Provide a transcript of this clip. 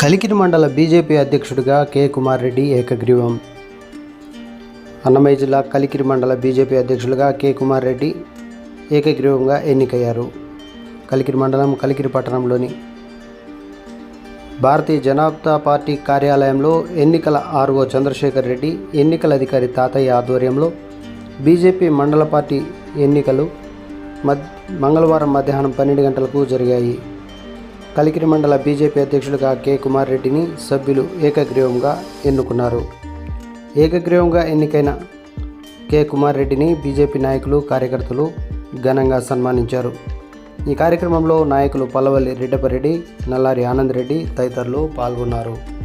కలికిరి మండల బీజేపీ అధ్యక్షుడిగా కె కుమార్ రెడ్డి ఏకగ్రీవం. అన్నమయ్య జిల్లా కలికిరి మండల బీజేపీ అధ్యక్షులుగా కె కుమార్ రెడ్డి ఏకగ్రీవంగా ఎన్నికయ్యారు. కలికిరి మండలం కలికిరి పట్టణంలోని భారతీయ జనతా పార్టీ కార్యాలయంలో ఎన్నికల ఆర్ఓ చంద్రశేఖర్ రెడ్డి ఎన్నికల అధికారి తాతయ్య ఆధ్వర్యంలో బీజేపీ మండల పార్టీ ఎన్నికలు మద్ మంగళవారం మధ్యాహ్నం పన్నెండు గంటలకు జరిగాయి. కలికిరి మండల బీజేపీ అధ్యక్షులుగా కె. కుమార్ రెడ్డిని సభ్యులు ఏకగ్రీవంగా ఎన్నుకున్నారు. ఏకగ్రీవంగా ఎన్నికైన కె. కుమార్ రెడ్డిని బీజేపీ నాయకులు కార్యకర్తలు ఘనంగా సన్మానించారు. ఈ కార్యక్రమంలో నాయకులు పల్లవల్లి రెడ్డపరెడ్డి నల్లారి ఆనంద్ రెడ్డి తదితరులు పాల్గొన్నారు.